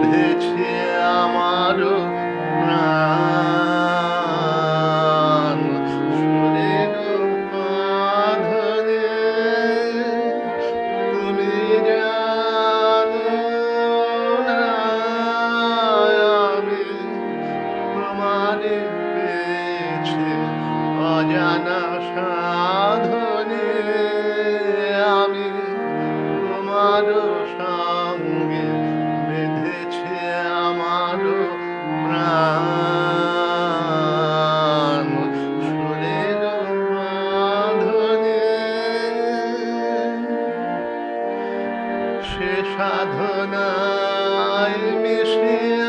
বেঁধেছে আমার প্রাণ। সুরের তুমি জানো না আমি তোমারে সাধনায় মিশিয়া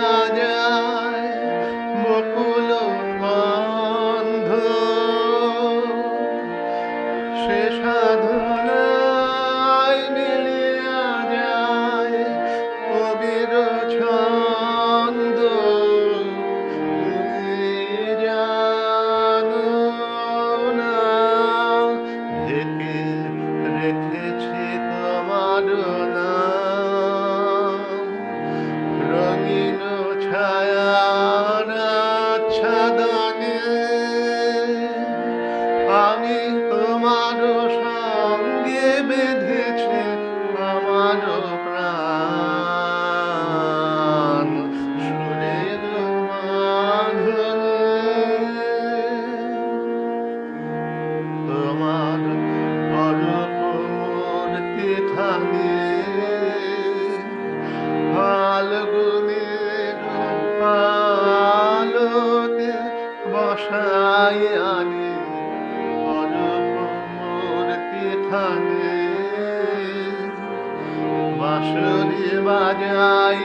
আমি থাকে বাঁশরি বাজাই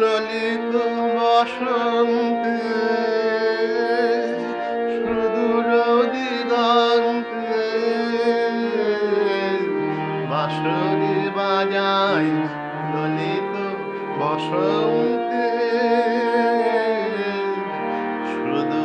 ললিত বসন্তে সুদূর দিগন্তে। বাঁশরি বাজাই ললিত বসন্তে শুধু